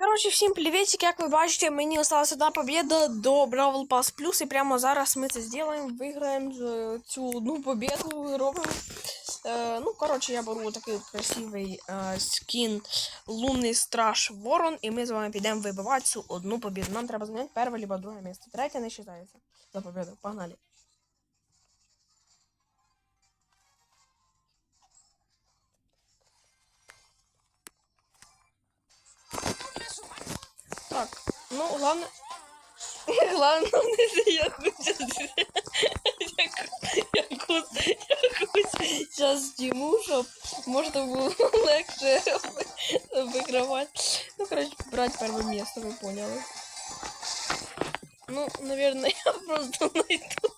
Коротше, всім привітик, як ви бачите, мені осталась одна побіда до Бравл Pass Plus, і прямо зараз ми це зробимо, виграємо цю одну побіду, робимо. Е, ну, коротше, я беру такий красивий е, скін Лунний Страж Ворон, і ми з вами підемо вибивати цю одну побіду. Нам треба зайняти перше або друге місце. Третє не вважається за побіду. Погнали. Так, ну, главное... Главное, не якусь... Якусь... Зараз зніму, щоб можна було легше вигравати. Ну, короче, брать первое место, вы поняли. Ну, наверное, я просто найду.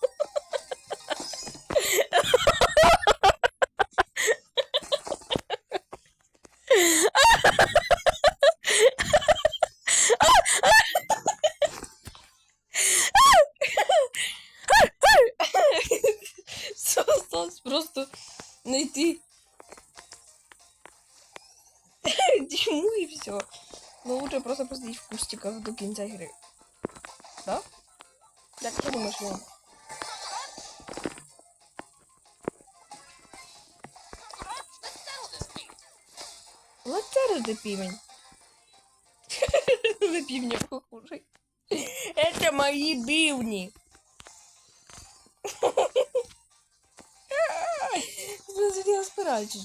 это ты пивень. На пивня похожий. Это мои бивни. Я спираюсь.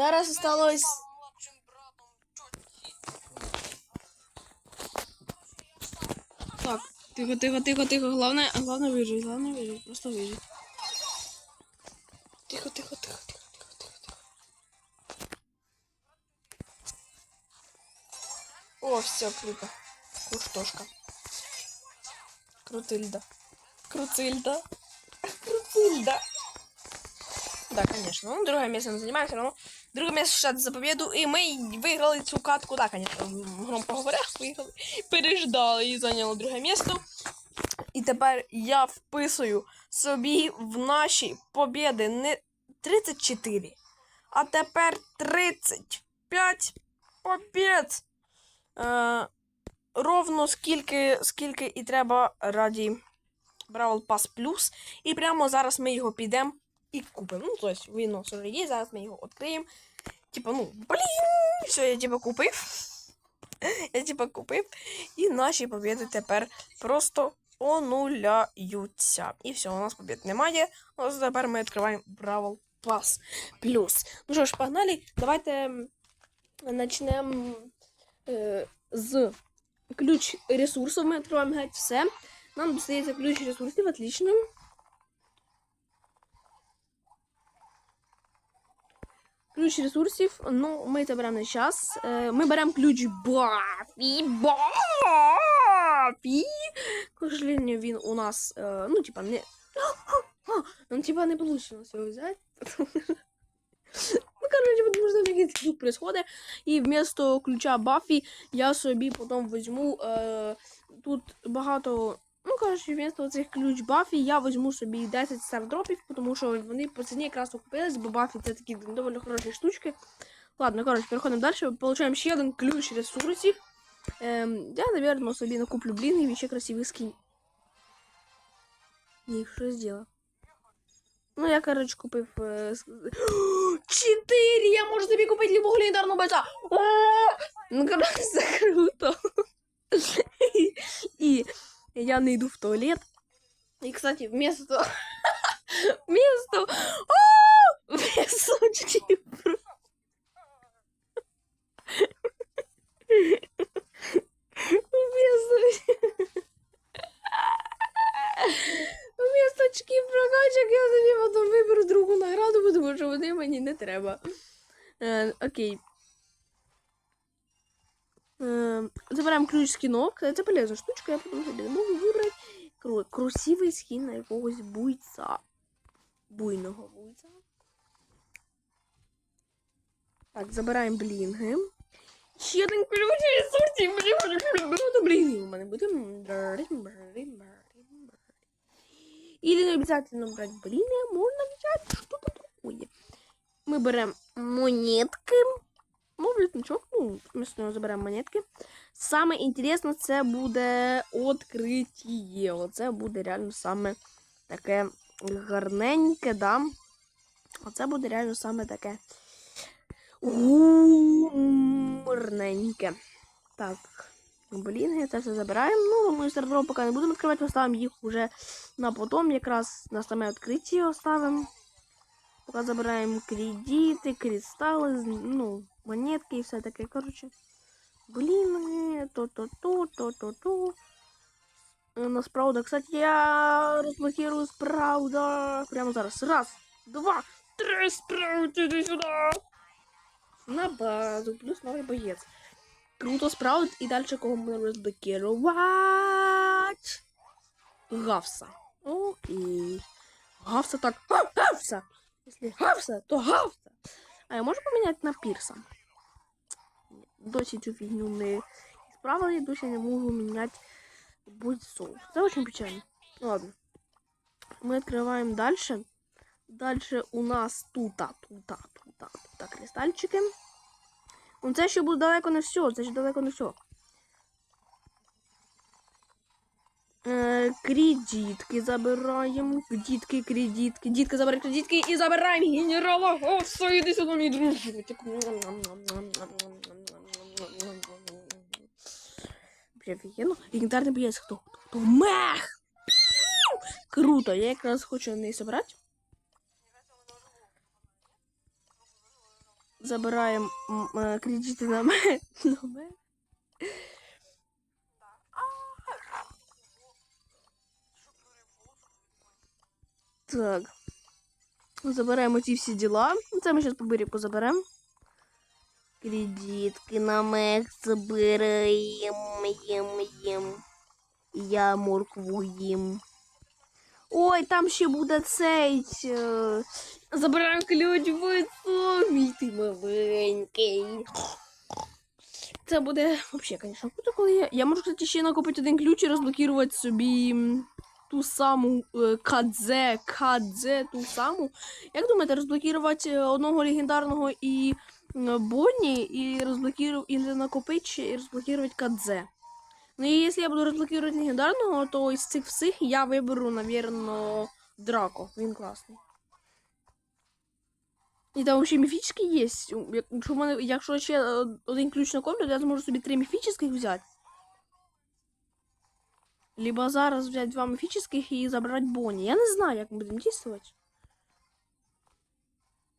зараз осталось. Так, тихо, тихо, тихо, тихо. Главное, главное выжить, главное выжить, просто выжить. Тихо, тихо, тихо, тихо, тихо, тихо, тихо. О, все, круто. Круштошка. Крутильда. Крутильда. Крутильда. Да, конечно. Ну, другое место мы занимаем равно. Друге шат за победу. І ми виграли цю катку. Конечно, громко говоря, виграли. Переждали і зайняли друге місто. І тепер я вписую собі в наші побіди не 34, а тепер 35 побід. Е, ровно скільки, скільки і треба раді Бравл Pass Plus. І прямо зараз ми його підемо і купимо. Ну, тобто він у нас є, зараз ми його відкриємо. Типа, ну, блін, все, я типа купив. Я типа купив. І наші побіди тепер просто онуляються. І все, у нас побід немає. Ось тепер ми відкриваємо Бравл Pass Plus. Ну що ж, погнали. Давайте почнемо е, з ключ ресурсів. Ми відкриваємо геть все. Нам достається ключ ресурсів, отлично. Ключ ресурсів, ну, ми це беремо на час. Е, Ми беремо ключ Бафі. Бафі. К сожалению, він у нас, е, ну, типа, не. Ну, типа, не получилось його взяти. Ну, короче, потому что якийсь звук происходит. І вместо ключа Баффі я собі потім візьму е, тут багато. Ну, коротше, вместо цих ключ Баффі я візьму собі 10 стардропів, тому що вони по ціні якраз окупились, бо Баффі це такі доволі хороші штучки. Ладно, коротше, переходимо далі. Получаємо ще один ключ ресурсів. Ем, я, наверное, собі накуплю блін і ще красивий скін. Ні, що зробила? Ну, я, короче, купив. Е... с- Я можу собі купити любого легендарного бойця! Ну, короче, це круто. І я не йду в туалет. И, кстати, вместо... Вместо... Вместо чипра. Вместо очків прокачок я собі потім виберу другу награду, тому що вони мені не треба. Е, окей. Забираємо ключ скинов. Кстати, це полезна штучка, я потім собі можу вибрати кру- красивий скін на якогось буйця. Буйного буйця. Так, забираємо блінги. Ще один ключ і сорті, блін, ну, блінги у мене буде. І не обязательно брати бліни, можна взяти що-то такое. Ми беремо монетки. Ну, літничок, ну, ми з нього заберемо монетки. Саме інтересне це буде відкриття. Оце буде реально саме таке гарненьке, да. Оце буде реально саме таке гуморненьке. Так, блін, це все забираємо. Ну, ми стартроп поки не будемо відкривати, поставимо їх уже на потом, якраз на саме відкриття оставимо. Поки забираємо кредити, кристали, ну, монетки і все таке. Коротше. Блін, то-то-то, то-то-то. У нас правда. Кстати, я розблокирую справда. Прямо зараз. Раз, два, три, справді, іди сюди. На базу, плюс новий боєць. Круто справді. І далі кого ми розблокирувати? Гавса. Окей. Гавса так. Гавса! Якщо гавса, то гавса. А я можу поміняти на пірса? Ні, Досі цю фігню не справили, досі не можу міняти бойцов. Це очень печально. Ладно. Мы открываем дальше. Дальше у нас тута, тута, тута, тута кристальчики. Ну це ще буде далеко не все, це ще далеко не все. Е, кредитки забираємо. Дітки, кредитки. Дітки забираємо кредитки і забираємо генерала Говса. Іди сюди, мій дружочек. Бля, офігенно. Легендарний боєць хто? Хто? Мех! Піу! Круто, я якраз хочу не собрати. Забираємо е, кредити на мех. Так. Забираємо ці всі діла. Це ми зараз по берегу заберемо. Кредитки на мех забираємо. Їм, їм. Я моркву їм. Ой, там ще буде цей. е, Забираємо ключ бойцу. Мій ти маленький. Це буде взагалі, звісно, коли я. Я можу, кстати, ще накопити один ключ і розблокувати собі ту саму е, Кадзе, Кадзе, ту саму. Як думаєте, розблокувати е, одного легендарного і Бонні, і розблокувати, і накопити і розблокувати Кадзе? Ну і якщо я буду розблокувати легендарного, то із цих всіх я виберу, навірно, Драко. Він класний. І там ще міфічні є. Якщо, мене, якщо ще е, один ключ накоплю, то я зможу собі три міфічних взяти. Либо зараз взяти два міфічних і забрати Бонні. Я не знаю, як ми будемо дійствувати.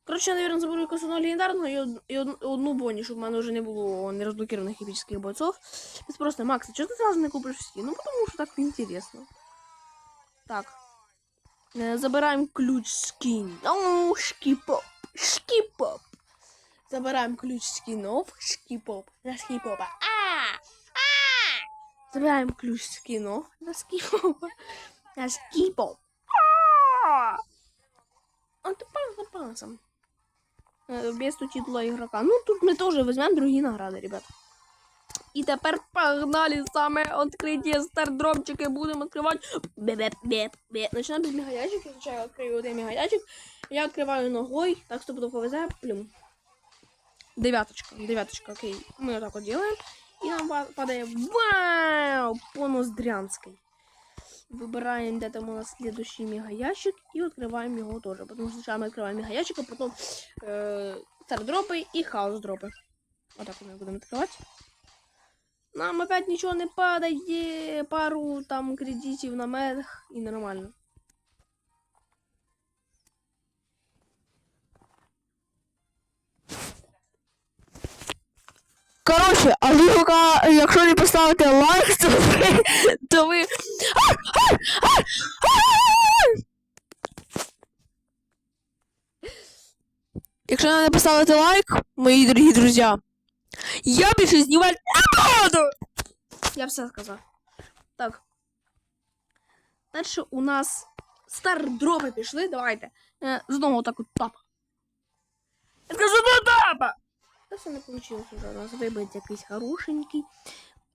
Коротше, я, наверное, заберу якусь одного легендарного і, од- і од- одну Бонні, щоб в мене вже не було нерозблокированих епічних бойцов. Це просто, Макс, а чого ти зразу не купиш всі? Ну, потому що так інтересно. Так. Е, Забираємо ключ скін. О, шкіпоп. Шкіпоп. Забираємо ключ скінов. Шкіпоп. На шкіпопа. А! А! Забираємо ключ скінов. На шкіпопа. На шкіпоп. А! А ти за пасом. Е, Без титула ігрока. Ну, тут ми теж візьмемо другі награди, ребят. І тепер погнали саме відкриті стардропчики. Будемо відкривати. Починаємо з мегаящик. Я спочатку відкрию один мегаящик. Я відкриваю ногою. Так, що буду повезе. Плюм. Дев'яточка. Дев'яточка, окей. Ми отак от делаем. І нам па- падає вау! По ноздрянській. Выбираем, где там у нас следующий мегаящик и открываем его тоже. Потому что сначала мы открываем мегаящик, а потом э, стардропы и хаус-дропы. Вот так мы будем открывать. Нам опять ничего не падает. Пару там кредитів на медах и нормально. Коротше, а ви поки, якщо не поставите лайк, то ви. То ви... Якщо не поставите лайк, мої дорогі друзі, я більше знімати не буду! Я все сказав. Так. Далі у нас стардропи пішли. Давайте. Е, знову отак от тап. Я скажу до тапа! Все не вийшло нас вибить якийсь хорошенький.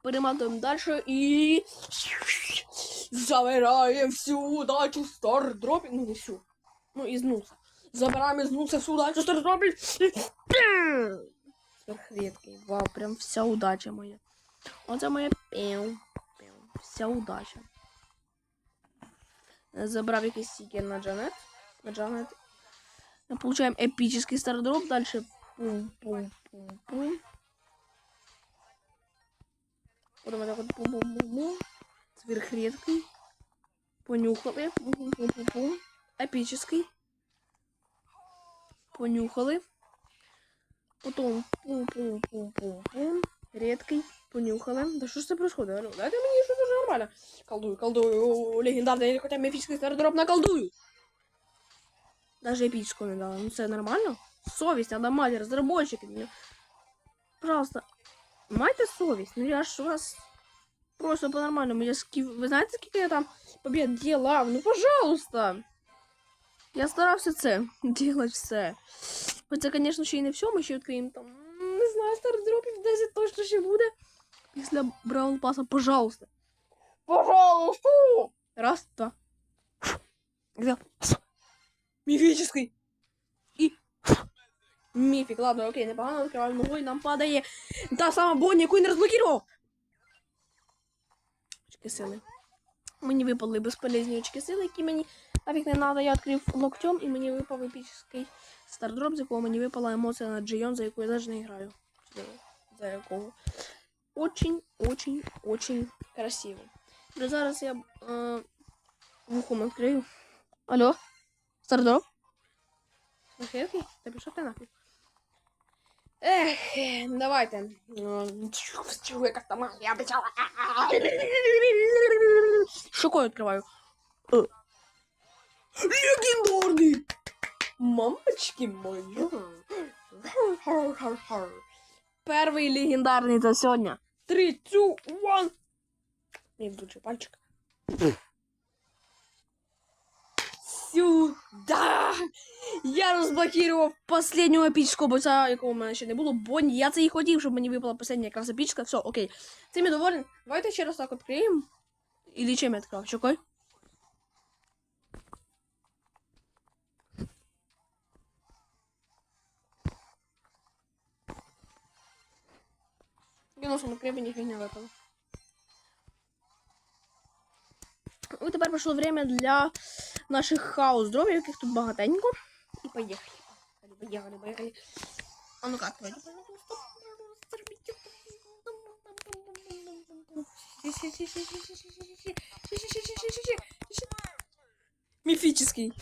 Перематуємо далі і. Забираємо всю удачу стардропів. Ну, не всю. Ну, із нуса. Забираємо із нуса всю удачу стардропів. Сверхредкий. Вау, прям вся удача моя. Оце моя пів. Вся удача. Забрав якийсь стікер на Джанет. На Джанет. Получаем эпический стардроп. Дальше Потом вот так вот пум-пум-пум-пум. Сверхредкий. Понюхали. Пум-пум-пум-пум. Эпический. Понюхали. Потом пум-пум-пум-пум-пум. Редкий. Понюхали. Да что ж це происходит? Алло, дайте мені щось дуже нормально. Колдую, колдую. Легендарний или хотя міфічний стардроп наколдую. Даже эпическую не дала. Ну це нормально? Совість, надо мати, розробники. Ну, Пожалуйста, майте совість. Ну я ж вас просто по-нормальному. Я ски... Ви знаєте, скільки я там побед ділав? Ну, пожалуйста. Я старався це делать все. Хоча, звісно, ще й не все, ми ще відкриємо там. м, Не знаю, стардропів 10 точно ще буде. Після Браун Паса, пожалуйста. Пожалуйста! Раз, два. Где? Міфічний. І. Міфік, ладно, окей, непогано відкриваємо ногою, нам падає та сама бонь, яку не розблокував. Очки сили. Мені випали безполезні очки сили, які мені нафіг не треба. Я відкрив локтем і мені випав епічний стардроп, з якого мені випала емоція на Джейон, за яку я навіть не граю. За якого. Очень, очень, очень красиво. Добре, Зараз я е, вухом відкрию. Алло? Стардроп? Нахилки? Та пішов ти нахуй. Ех, давайте. Чого як там я обіцяла. Шукою відкриваю. Е. Легендарний! Мамочки мої. Перший легендарний за сьогодні. 3, 2, 1. Мій вдучий пальчик. Сюда! Я розблокував последню епічку бойця, якого в мене ще не було. Бонні. Я це і хотів, щоб мені випала остання якраз епічка. Все, окей. Цим я доволен. Давайте ще раз так відкриємо. Или чим я відкрив? Чекай. Носом відкрив, і ніфіг не випало. І тепер прийшло время для наших хаос дробів, яких тут багатенько. І поїхали. Поїхали, поїхали. А ну как, вроде Міфічний.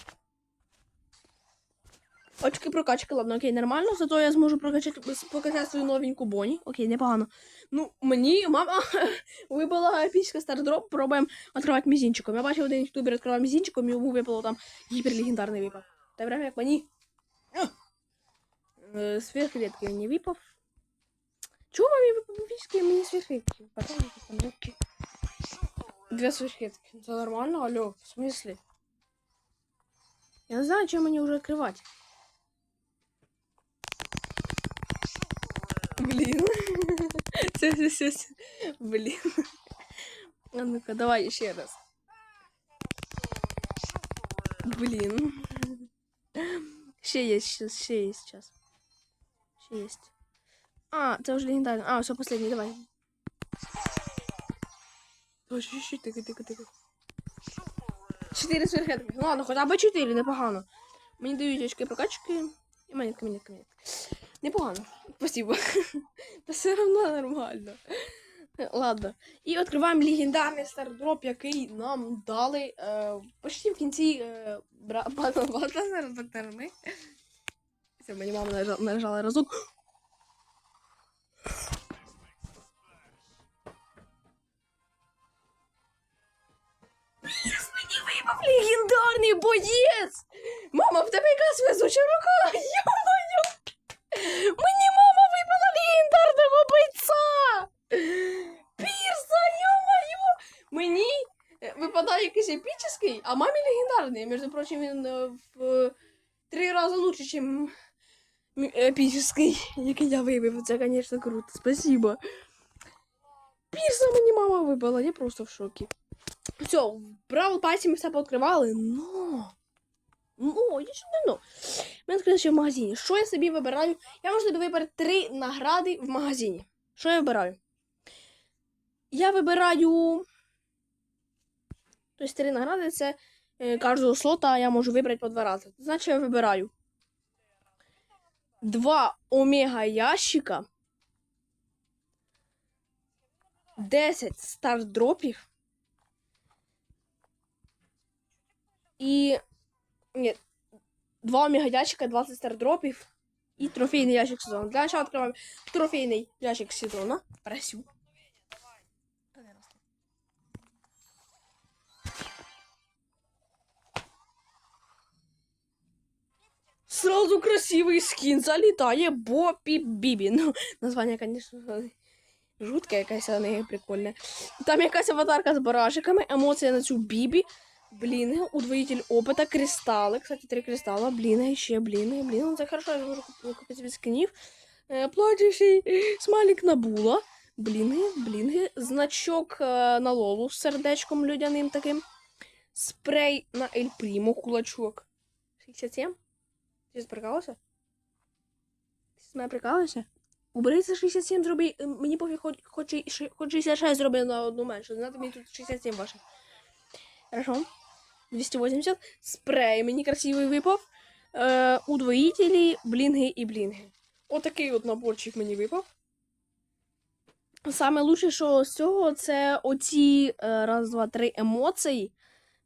Очки прокачки, ладно, окей, нормально, зато я зможу прокачати, покачати свою новеньку Боні. Окей, непогано. Ну, мені мама випала епічка стардроп, пробуємо відкривати мізінчиком. Я бачив один ютубер відкривав мізінчиком, і йому випало там гіперлегендарний випав. Те время як мені. Е, Сверхредкий мені випав. Чого мені випав міфічний, а мені сверхредкий? Рубки. Две сверхредки. Це нормально, алло, в смысле? Я не знаю, чого мені вже відкривати. Блін. Все, все, все, все. Блін. А ну-ка, давай ще раз. Блін. Ще є, ще, ще є сейчас. Ще є. А, це вже легендарно. А, все, последний, давай. Ой, чуть-чуть, тихо, тихо, тихо. Чотири сверхетки. Ну ладно, хоча б чотири, непогано. Мені дають очки прокачки. І монетка, монетка, монетка. Непогано. Спасибо. Та все одно нормально. Ладно. І відкриваємо легендарний стардроп, який нам дали е, почти в кінці е, бра... батла серед бактерами. Все, мені мама нажала, нажала разок. Пірс мені випав легендарний боєць! Мама, в тебе якась везуча рука! Йо-моє! Мені мама випала легендарного бойця! Пірса, випадає якийсь епічний, а мамі легендарний. Між прочим, він е, в три рази лучше, ніж епічний, який я вибив. Це, звісно, круто. Спасибо. Пірса мені мама вибила, я просто в шокі. Все, в Бравл Пасі ми все пооткривали, но... Ну, я ще ну. Ми відкрили ще в магазині. Що я собі вибираю? Я можу собі вибрати три награди в магазині. Що я вибираю? Я вибираю. Тобто три награди це е, кожного слота я можу вибрати по два рази. Значить, я вибираю два омега ящика, 10 стардропів і. Ні, два омега ящика, 20 стардропів і трофейний ящик сезону. Для начала відкриваємо трофейний ящик сезону. Просю. Сразу красивый скин залетає Бопі Бібі. Ну, названня, конечно, жутке якесь, а не прикольне. Там якась аватарка з барашиками, емоція на цю Бібі. Блін, удвоїтель опита, кристали. Кстати, три кристала, блін, ще блін, блін, це хорошо, я можу куп- купити собі скинів. Е, Платящий смайлик на була. Блінги, блінги, значок е, на лолу з сердечком людяним таким. Спрей на Ель Прімо, кулачок. 67? Ти сприкалася? Ти з мене прикалуєшся? Убери це 67, зроби. е, Мені пофіг, хоч, хоч, хоч 66 зроби на одну менше. Знати мені тут 67 ваше. Хорошо. 280. Спрей мені красивий випав. Е, удвоїтелі, блінги і блінги. Отакий от наборчик мені випав. Саме лучше, що з цього, це оці е, раз, два, три емоції.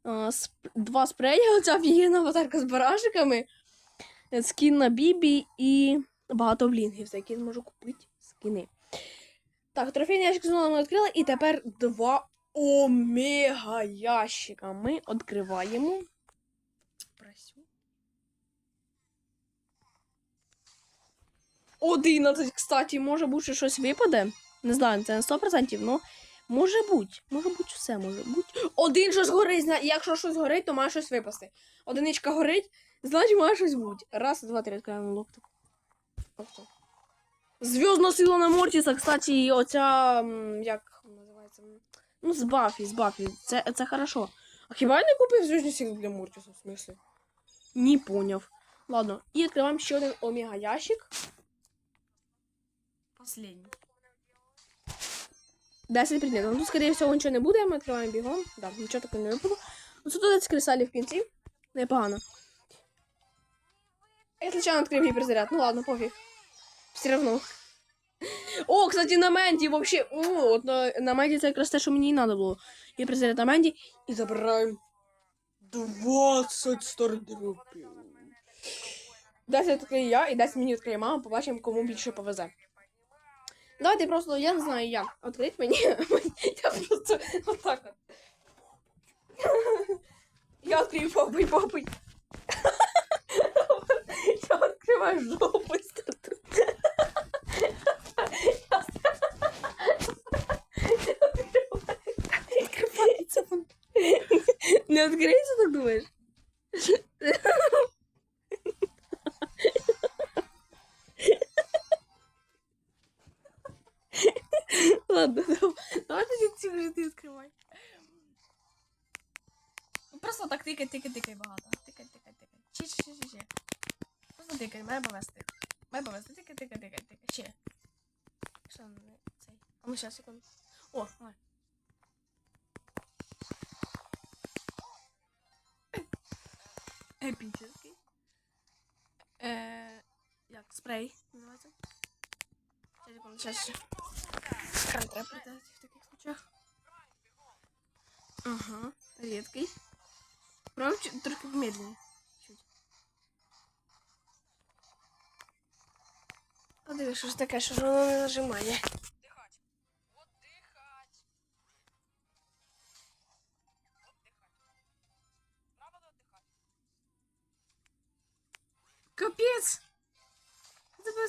Сп- два спреї, оця офігенна аватарка з барашиками. Скін на Бібі і багато блінгів, за які я можу купити скини. Так, трофейний ящик знову ми відкрили, і тепер два омега ящика. Ми відкриваємо. Просю. 11, кстати, може бути, що щось випаде. Не знаю, це на 100%, але може бути. Може бути все, може бути. Один щось горить, якщо щось горить, то має щось випасти. Одиничка горить, значить має щось бути. Раз, два, три, відкриваємо локтик. Ось. Зв'язна сила на Мортіса, кстати, оця. як називається? Ну, з Баффі, з Баффі. Це, це хорошо. А хіба я не купив зв'язну силу для Мортіса, в смысле? Не поняв. Ладно, і відкриваємо ще один омега ящик. Последний. 10 предметів. Ну, тут, скорее всього, нічого не буде, ми відкриваємо бігом. Да, нічого такого не випало. Ось тут 10 кристалів в кінці. Непогано. Я случайно відкрив гіперзаряд. Ну ладно, пофіг. Все равно. О, кстати, на Менді вообще. О, от на, на Менді це якраз те, що мені і треба було. Гіперзаряд на Менді і забираємо 20 стардропів. 10 відкриє я і 10 мені відкриє мама, побачимо, кому більше повезе. Давайте просто, я не знаю як. Відкрить мені. Я просто отак от. Я відкрию попой, попой. Я відкриваю жопу. Не відкриється, так думаєш? Ладно, давай. Ці вже ти відкривай. Просто так тикай, тикай, тикай багато. Тикай, тикай, тикай. Ще, ще, ще, ще. Просто тикай, має повести. Має повести. Тикай, тикай, тикай, тикай. Ще. Що не цей? А ну сейчас, секунду. О, давай. Епічний. Е, як, спрей називається? Ще секунду, сейчас, ще. Кран треба придати в таких случаях. Ага, редкий. Чуть- только медленнее. Чуть. А диви, що ж таке, що ж воно не нажимає.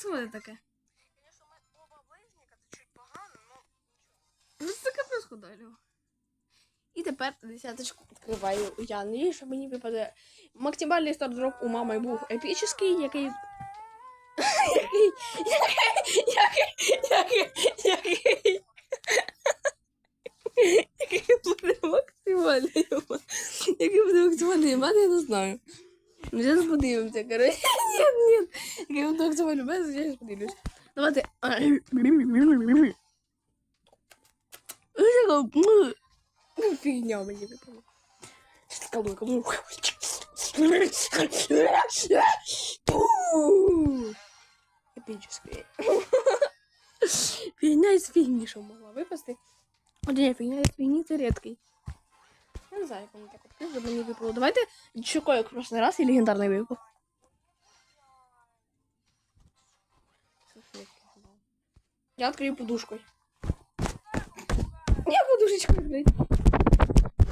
Происходит таке? Конечно, мы оба близника, это чуть погано, но Що це таке происходит, І тепер десяточку відкриваю я. Надіюсь, що мені випаде максимальний стардроп у мами був епічний, який. Який. Який. Який. Який. Який буде максимальний. Який буде максимальний я не знаю. Ну, зараз подивимося, коротше. Ні, ні. Який буде максимальний мат, я зараз подивлюсь. Давайте. Фігня мені випала. Колдуй, колдуй. Епічний. Фігня із фігні, що могла випасти. О, ні, фігня із фігні це рідкий. Не знаю, як мені так відкрити, щоб мені випало. Давайте чекаю, як в прошлый раз, і легендарний випав. Я открою подушкой. Я подушечку відкрию.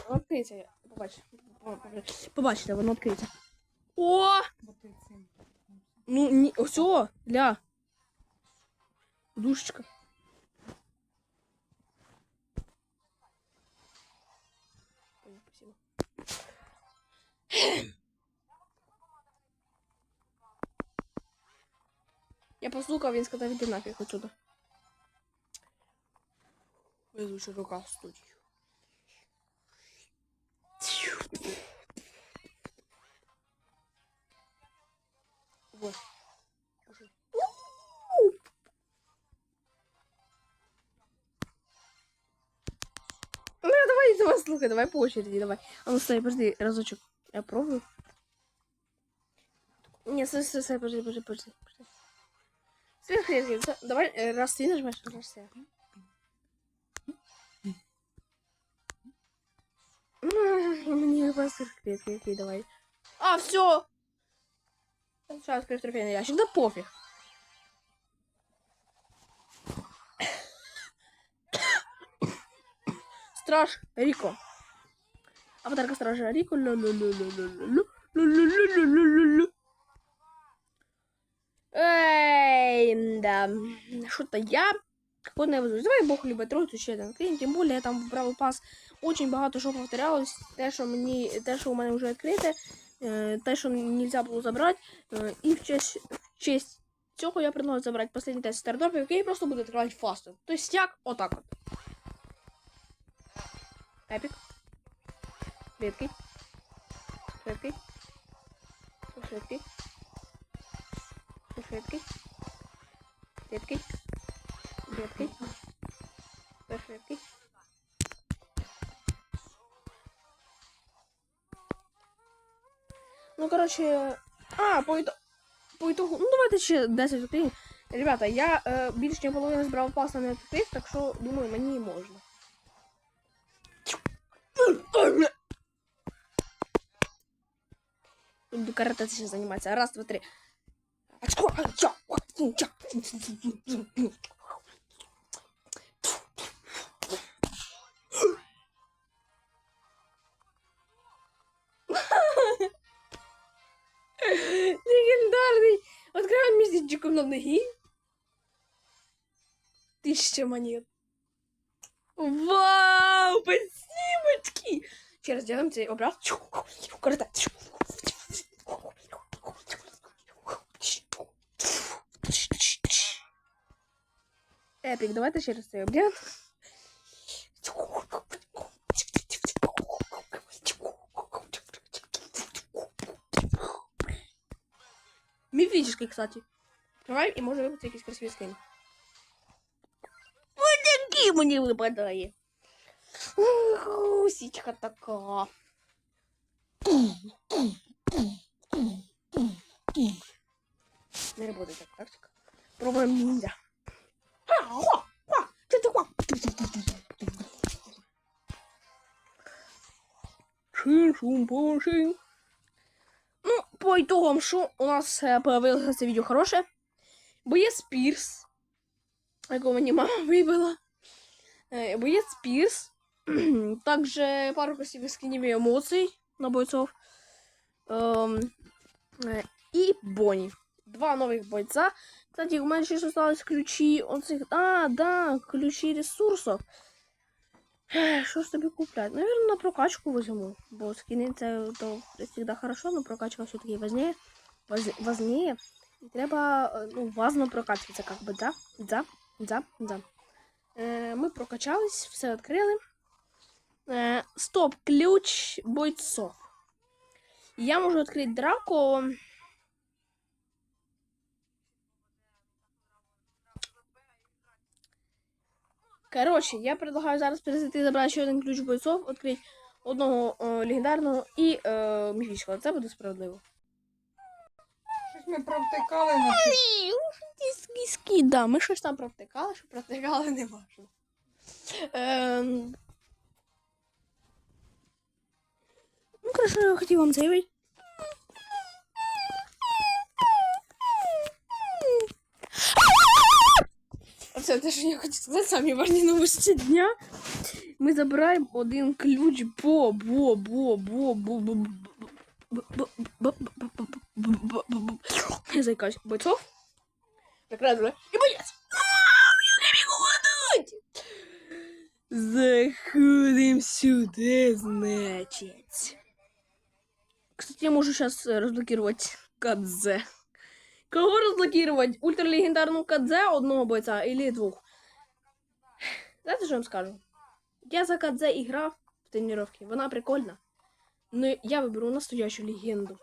Воно відкриється. Побачите. Побачите, воно відкриється. О! Ну, ось, о, ля. Подушечка. Спасибо. Я послухав, він сказав, іди нафіг отсюда. Везуча рука студію. Давай, давай, по очереди, давай. А ну, стой, подожди, разочек. Я пробую. Не, стой, стой, стой, подожди, подожди, подожди. подожди. Сверхрезкий, да- давай, э, раз ты нажимаешь, раз я. Мне pas сверхрезкий, окей, давай. А, все! Сейчас открою трофейный ящик, да пофиг. Страж Рико. Аватарка стража Рико. Эй, да. Что-то я какой везу. Давай Бог любить тройку ще один клін. Тим більше я там в Бравл Пас очень багато що повторялось. Те, що мені, те, що у мене вже відкрите, е, те, що нельзя було забрати. Е, І в честь, в честь цього я пропоную забрати останній тест стардропів, який просто буде відкривати фастом. Тобто як отак от. Епік. Рідкий. Швидкий. Швидкий. Швидкий. Рідкий. Рідкий. Швидкий. Ну, короче, а, по итогу, по итогу, ну давайте ще 10 відкрив. Ребята, я е, більш ніж половину збрав паса не відкрив, так що, думаю, мені можна. Буду каратеся заниматься. Раз, два, три. Очко, ча, ча. Легендарный. Открываем местечком на ноги. Тысяча монет. Вау, спасибочки. Ще раз делаем цей образ. Карате. Епік, давайте ще раз цей обряд. Мифический, кстати. Давай, і може випадати якийсь красивий скин. Ось такий мені випадає. Гусічка така. Не работает так тактика. Пробуем ниндзя. Шин-шум-пошин. Ну, по итогам, що у нас е, появилося це відео хороше. Боєць Пірс, якого мені мама вибила. Е, Боєць Пірс. Также пару красивых скинів емоцій на бойцов. Ем, е, і Бонні. Два новых бойца. Кстати, у меня сейчас осталось ключи. Он цих... А, да, ключи ресурсов. Що ж тобі купляти? Наверное, на прокачку візьму. Бо скини це то завжди хорошо, но прокачка все-таки. Воз- Важнее. І треба е, ну, важно прокачуватися, как би, да? Да, да, да. Е, ми прокачались, все відкрили. Е, стоп, ключ бойцов. Я можу відкрити драку. Коротше, я предлагаю зараз перезайти забрати ще один ключ бойцов, відкрити одного е, легендарного і е, міфічного. Це буде справедливо. Щось ми провтикали на Кіски, да, ми щось там провтикали, що провтикали не важно. Ем... Ну, коротше, я хотів вам заявити. Все, те, що я хотів сказати, самі важні новості дня. Ми забираємо один ключ бо, бо, бо, бо, бо, бо, я заикаюсь. Бойцов? Накрасили. И боец! Я не могу! Заходим сюда, значит. Кстати, я могу сейчас разблокировать Кадзе. Кого разблокировать? Ультралегендарну Кадзе одного бойца или двух? Знаете, что я вам скажу? Я за Кадзе играл в тренировке. Вона прикольна. Но я выберу настоящую легенду.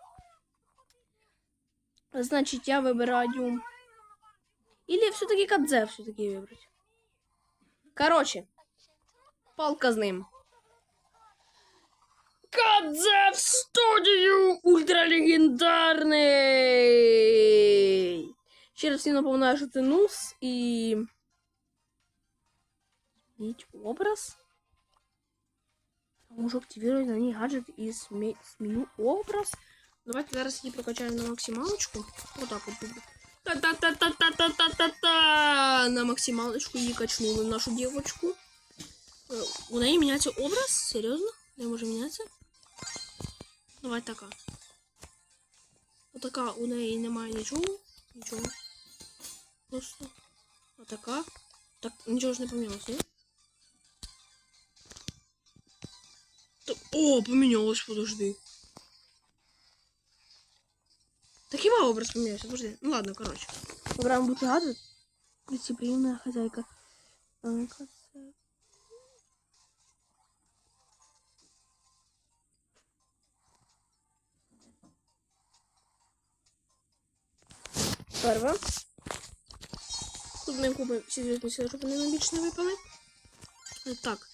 Значит, я выбираю... Или все-таки Кадзе все-таки выбрать. Короче, палка з ним. Кадзе в студію ультралегендарний! Ще раз всім напоминаю, що це нус і... Змінить образ. Можу активировать на ней гаджет из ме- с меню образ. Давайте зараз її прокачаємо на максималочку. Вот так вот. Та-та-та-та-та-та-та-та! На максималочку її качнули нашу девочку. Е, У неї міняється образ? Серйозно? Не може мінятися? Давай така. Отака у неї немає нічого. Нічого. Просто. Отака. Так, нічого ж не помінялося, ні? О, помінялось, подожди. Так хіба образ помінявся, подожди. Ну ладно, короче. Выбираем лучший гаджет. Гостеприимная хозяйка. Перва. Тут ми купимо всі звітні сили, щоб вони нам більше не випали. Е, Так.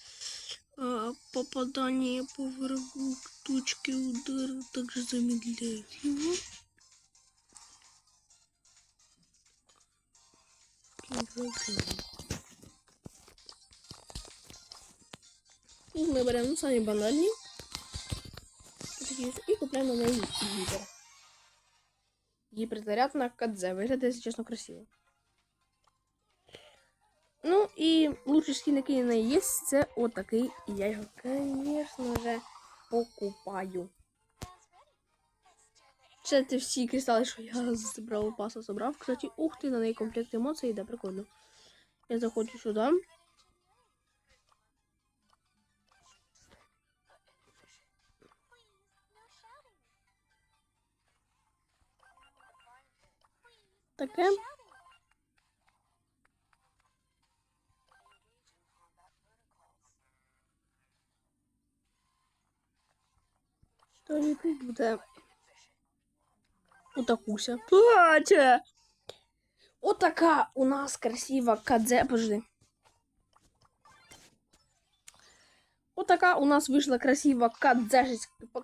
А, попадание по врагу к точке удара также замедляет его. Ми беремо ну, самі банальні. Такі ось, І купляємо гіпер. Гіперзаряд на кадзе. Виглядає, якщо чесно, красиво. Ну і лучший скін, який неї є, це отакий. І я його, звісно же, покупаю. Це ті всі кристали, що я забрав паса, забрав. Кстати, ух ти, на неї комплект емоцій йде, прикольно. Я заходжу сюди. Таке. Тоді тут буде отакуся. Плаче! Отака у нас красива кадзе. Подожди. Отака у нас вийшла красива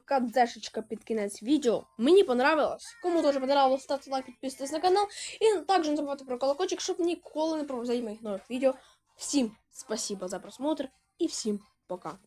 кадзешечка, під кінець відео. Мені понравилось. Кому теж понравилось, ставте лайк, підписуйтесь на канал. І також не забувайте про колокольчик, щоб ніколи не пропустити моїх нових відео. Всім спасибо за просмотр і всім пока.